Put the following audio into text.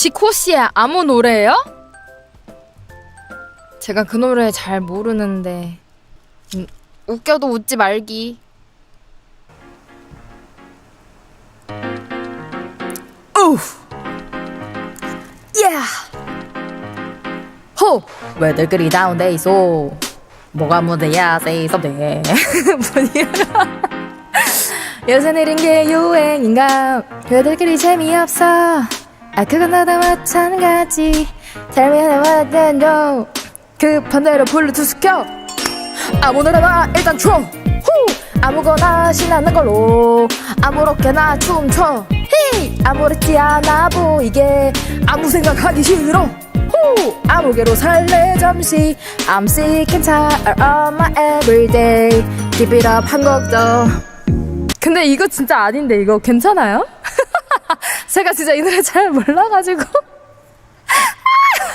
지코 씨의 아무 노래예요? 제가 그 노래 잘 모르는데 음, 웃겨도 웃지 말기. 우, 예. 호, 왜들 그리 다운돼 있어? 뭐가? Say something. 뭐야? 요새 내린 게 유행인가? 왜들 그리 재미없어? 아 그건 나도 마찬가지. Tell me what I know. 급한 대로 블루투스 켜. 아무 노래나 일단 춰. 후! 아무거나 신나는 걸로 아무렇게나 춤춰. 히! 아무렇지 않아 보이게 아무 생각하기 싫어. 후! 아무개로 살래 잠시 I'm sick and tired of my everyday Keep it up 한 곡 더. 근데 이거 진짜 아닌데 이거 괜찮아요? 제가 진짜 이 노래 잘 몰라가지고